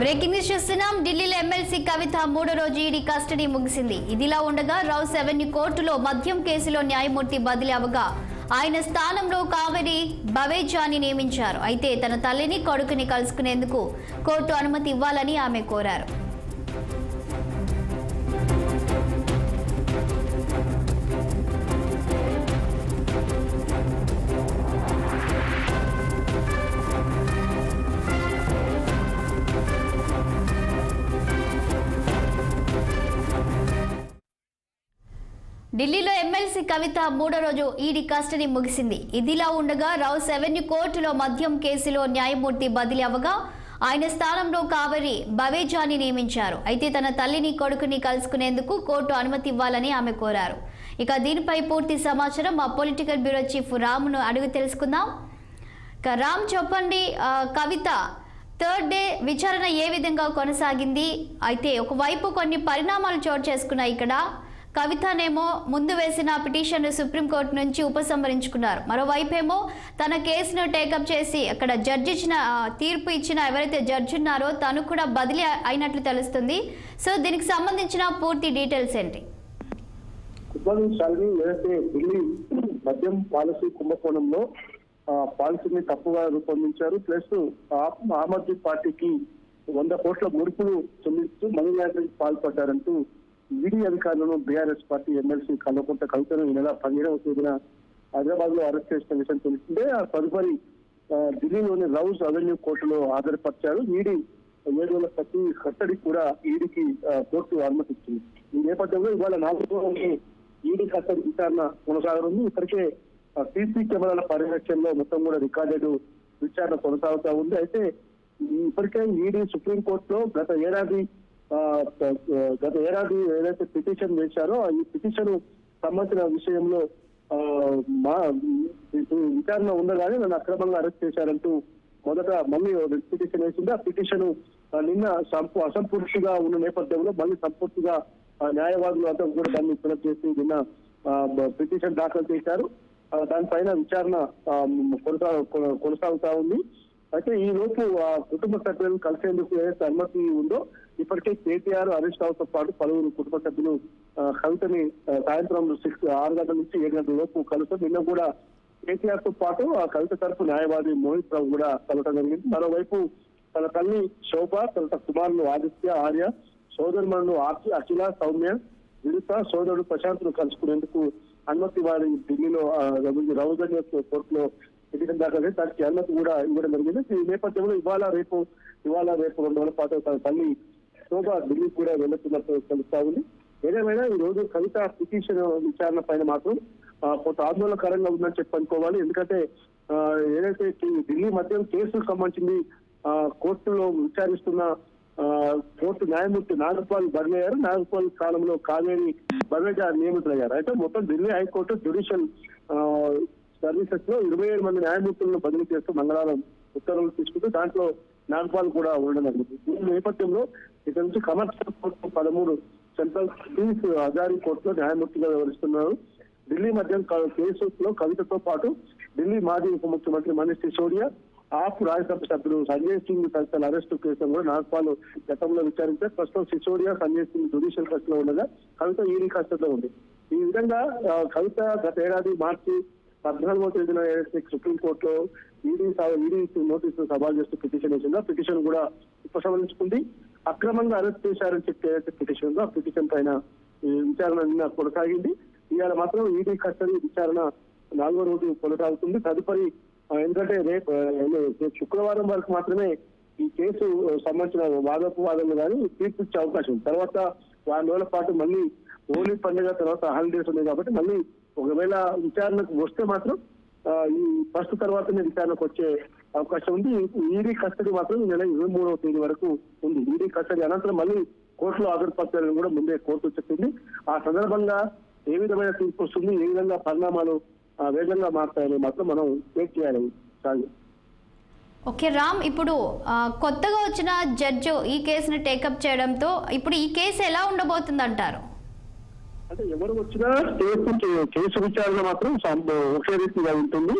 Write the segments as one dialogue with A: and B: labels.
A: Breaking news చూస్తున్నాం. ఢిల్లీలో MLC కవిత మూడో రోజు ఈడీ కస్టడీ ముగిసింది. ఇదిలా ఉండగా రౌస్ అవెన్యూ కోర్టులో మద్యం కేసులో న్యాయమూర్తి బదిలీ అవగా ఆయన స్థానంలో కావేరి బవేజాని నియమించారు. అయితే తన తల్లిని కొడుకుని కలుసుకునేందుకు కోర్టు అనుమతి ఇవ్వాలని ఆమె కోరారు. ఢిల్లీలో ఎమ్మెల్సీ కవిత మూడో రోజు ఈడీ కస్టడీ ముగిసింది. ఇదిలా ఉండగా రౌస్ అవెన్యూ కోర్టులో మద్యం కేసులో న్యాయమూర్తి బదిలీ అవగా ఆయన స్థానంలో కావరి బవేజాని నియమించారు. అయితే తన తల్లిని కొడుకుని కలుసుకునేందుకు కోర్టు అనుమతి ఇవ్వాలని ఆమె కోరారు. ఇక దీనిపై పూర్తి సమాచారం మా పొలిటికల్ బ్యూరో చీఫ్ రామ్ను అడిగి తెలుసుకుందాం. ఇక రామ్ చెప్పండి కవిత థర్డ్ డే విచారణ ఏ విధంగా కొనసాగింది? అయితే ఒకవైపు కొన్ని పరిణామాలు చోటు చేసుకున్నాయి ఇక్కడ. కవితనేమో ముందు వేసిన పిటిషన్ సుప్రీంకోర్టు నుంచి ఉపసంహరించుకున్నారు. మరోవైపేమో తన కేసును టేకప్ చేసి అక్కడ జడ్జి ఇచ్చిన తీర్పు ఇచ్చిన ఎవరైతే జడ్జి ఉన్నారో తను కూడా బదిలీ అయినట్లు తెలుస్తుంది. సో దీనికి సంబంధించిన పూర్తి డీటెయిల్స్ ఏంటి?
B: ఏదైతే ఢిల్లీ మద్యం పాలసీ కుంభకోణంలో పాలసీని తప్పుగా రూపొందించారు. ప్లస్ ఆమ్ ఆమ్ ఆద్మీ పార్టీకి వంద కోట్ల ముడుపులు చెల్లిస్తూ మనీ లాండరింగ్ పాల్పడ్డారంటూ ఈడీ అధికారులను బీఆర్ఎస్ పార్టీ ఎమ్మెల్సీ కల్వకుంట కవితను ఈ నెల పదిహేడవ తేదీన హైదరాబాద్లో అరెస్ట్ చేసిన విషయం తెలిసిందే. ఆ తదుపరి ఢిల్లీలోని రౌస్ అవెన్యూ కోర్టులో హాజరుపరిచారు. ఈడీ ఏడు వేల ప్రతి కట్టడి కూడా ఈడీకి కోర్టు అనుమతిచ్చింది. ఈ నేపథ్యంలో ఇవాళ నాలుగు ఈడీ కట్టడి విచారణ కొనసాగనుంది. ఇప్పటికే సీసీ కెమెరాల పర్యవేక్షణలో మొత్తం కూడా రికార్డెడ్ విచారణ కొనసాగుతా ఉంది. అయితే ఇప్పటికే ఈడీ సుప్రీంకోర్టులో గత ఏడాది గత ఏడాది ఏదైతే పిటిషన్ వేశారో ఈ పిటిషన్ సంబంధించిన విషయంలో ఆ, మా విచారణ ఉండగానే నన్ను అక్రమంగా అరెస్ట్ చేశారంటూ మొదట మళ్ళీ పిటిషన్ వేసింది. ఆ పిటిషన్ నిన్న సంపూ అసంపూర్తిగా ఉన్న నేపథ్యంలో మళ్ళీ సంపూర్తిగా న్యాయవాదులు అంతా కూడా దాన్ని ఫిలప్ చేసి నిన్న పిటిషన్ దాఖలు చేశారు. దానిపైన విచారణ కొనసాగుతా ఉంది. అయితే ఈ లోపు ఆ కుటుంబ సభ్యులను కలిసేందుకు ఏదైతే అనుమతి ఉందో ఇప్పటికే కేటీఆర్ హరీష్ రావుతో పాటు పలువురు కుటుంబ సభ్యులు ఆ, కవితని సాయంత్రం సిక్స్ ఆరు గంటల నుంచి ఏడు గంటల లోపు కలుస్తారు. నిన్న కూడా కేటీఆర్తో పాటు ఆ కవిత తరపు న్యాయవాది మోహిత్ రావు కూడా కలవటం జరిగింది. మరోవైపు తన తల్లి శోభ తన కుమారులు ఆదిత్య ఆర్య సోదరుమణులు ఆర్చి అఖిల సౌమ్య విడుత సోదరుడు ప్రశాంత్ను కలుసుకునేందుకు అనుమతి వారి ఢిల్లీలో రౌజన్య కోర్టులో పిటిషన్ దాకా దానికి అనుమతి కూడా ఇవ్వడం జరిగింది. ఈ నేపథ్యంలో ఇవాళ రేపు ఇవాళ రేపు రెండు రోజుల పాటు తన తల్లి శోభ ఢిల్లీ కూడా వెళ్తున్నట్టు తెలుస్తా ఉంది. ఏదేమైనా ఈ రోజు కవిత పిటిషన్ విచారణ పైన మాత్రం కొంత ఆందోళనకరంగా ఉందని చెప్పి అనుకోవాలి. ఎందుకంటే ఏదైతే ఈ ఢిల్లీ మద్యం కేసుకు సంబంధించింది కోర్టులో విచారిస్తున్న కోర్టు న్యాయమూర్తి నాగపాల్ గారు నాగపాల్ కాలంలో కావేరి బర్వేజా నియమితులయ్యారు. అయితే మొత్తం ఢిల్లీ హైకోర్టు జ్యుడిషియల్ సర్వీసెస్లో ఇరవై ఏడు మంది న్యాయమూర్తులను బదిలీ చేస్తూ మంగళవారం ఉత్తర్వులు తీసుకుంటూ దాంట్లో నాగపాల్ కూడా ఉండడం జరిగింది. ఈ నేపథ్యంలో ఇక్కడ నుంచి కమర్షియల్ కోర్టు పదమూడు సెంట్రల్ సివిల్స్ హజారీ కోర్టులో న్యాయమూర్తిగా వ్యవహరిస్తున్నారు. ఢిల్లీ మధ్య క- కేసులో కవితతో పాటు ఢిల్లీ మాజీ ఉప ముఖ్యమంత్రి మనీష్ సిసోడియా ఆప్ రాజ్యసభ సభ్యులు సంజయ్ సింగ్ తదితర అరెస్టు కేసులో కూడా నాగపాల్ గతంలో విచారించారు. ప్రస్తుతం సిసోడియా సంజయ్ సింగ్ జ్యుడిషియల్ కస్టడీలో ఉండగా కవిత ఈడీ కస్టడీలో ఉంది. ఈ విధంగా కవిత గత ఏడాది మార్చి పద్నాలుగో తేదీన ఏదైతే సుప్రీంకోర్టులో ఈడీ ఈడీ నోటీసు సవాల్ చేస్తూ పిటిషన్ వేసిందో? పిటిషన్ కూడా ఉపసంహరించుకుంది. అక్రమంగా అరెస్ట్ చేశారని చెప్పి ఏదైతే పిటిషన్ ఉందో ఆ పిటిషన్ పైన ఈ విచారణ నిన్న కొనసాగింది. ఇవాళ మాత్రం ఈడీ కస్టడీ విచారణ నాలుగో రోజు కొనసాగుతుంది. తదుపరి ఎందుకంటే రేపు రేపు శుక్రవారం వరకు మాత్రమే ఈ కేసు సంబంధించిన వాదోపవాదాలు కానీ తీర్పు ఇచ్చే అవకాశం తర్వాత వారం రోజుల పాటు మళ్ళీ హోలీ పండుగ తర్వాత హాలిడేస్ ఉన్నాయి కాబట్టి మళ్ళీ ఒకవేళ విచారణకు వస్తే మాత్రం ఈ ఫస్ట్ తర్వాతనే విచారణకు వచ్చే అవకాశం ఉంది. ఈడీ కస్టడీ మాత్రం నెల ఇరవై మూడవ తేదీ వరకు ఉంది. ఈడీ కస్టడీ అనంతరం మళ్ళీ కోర్టులో హాజరుపరచాలని కూడా ముందే కోర్టు చెప్పింది. ఆ సందర్భంగా ఏ విధమైన తీర్పు వస్తుంది ఏ విధంగా పరిణామాలు వేగంగా మారుతాయని మాత్రం మనం వెయిట్ చేయాలి. సాగు
A: ఓకే రామ్ ఇప్పుడు కొత్తగా వచ్చిన జడ్జి ఈ కేసుని టేకప్ చేయడంతో ఇప్పుడు ఈ కేసు ఎలా ఉండబోతుంది అంటారు
B: అంటే ఎవరు వచ్చినా కేసు కేసు విచారణ మాత్రం ఒకే రీతిగా ఉంటుంది.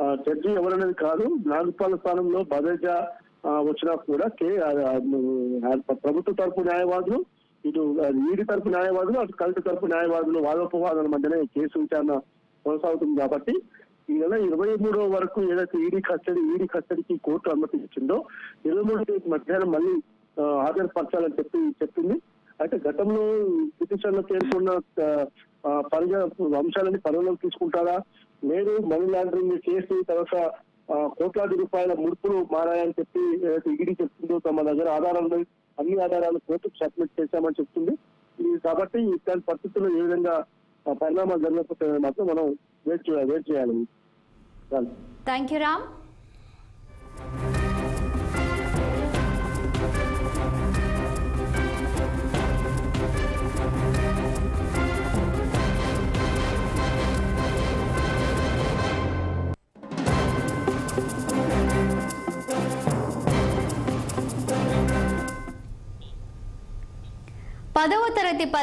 B: ఆ, జడ్జి ఎవరనేది కాదు. నాగపాల స్థానంలో బదేజా వచ్చినా కూడా కే ప్రభుత్వ తరపు న్యాయవాదులు ఇటు ఈడి తరపు న్యాయవాదులు అటు కలెక్టర్ తరపు న్యాయవాదులు వాదోపవాదాల మధ్యనే కేసు విచారణ కొనసాగుతుంది కాబట్టి ఈ నెల ఇరవై మూడో వరకు ఏదైతే ఈడీ కస్టడీ ఈడీ కస్టడీకి కోర్టు అనుమతి ఇచ్చిందో ఇరవై మూడు మధ్యాహ్నం మళ్ళీ హాజరుపరచాలని చెప్పి చెప్పింది. అయితే గతంలో పిటిషన్లో పేర్కొన్న ఆ, పరిగ అంశాలని పరిగణలోకి తీసుకుంటారా? లేదు మనీ లాండరింగ్ కేసు తర్వాత కోట్లాది రూపాయల ముడుపులు మారాయని చెప్పి ఏదైతే ఈడీ చెప్తుందో తమ దగ్గర ఆధారాలు అన్ని ఆధారాలు కోర్టుకు సబ్మిట్ చేశామని చెప్తుంది. కాబట్టి ఇట్లాంటి పరిస్థితుల్లో ఏ విధంగా పరిణామాలు జరగకపోతే మాత్రం మనం వెయిట్ చేయాలి వెయిట్ చేయాలి.
A: థ్యాంక్ యూ రామ్ పదవ తరగతి పరి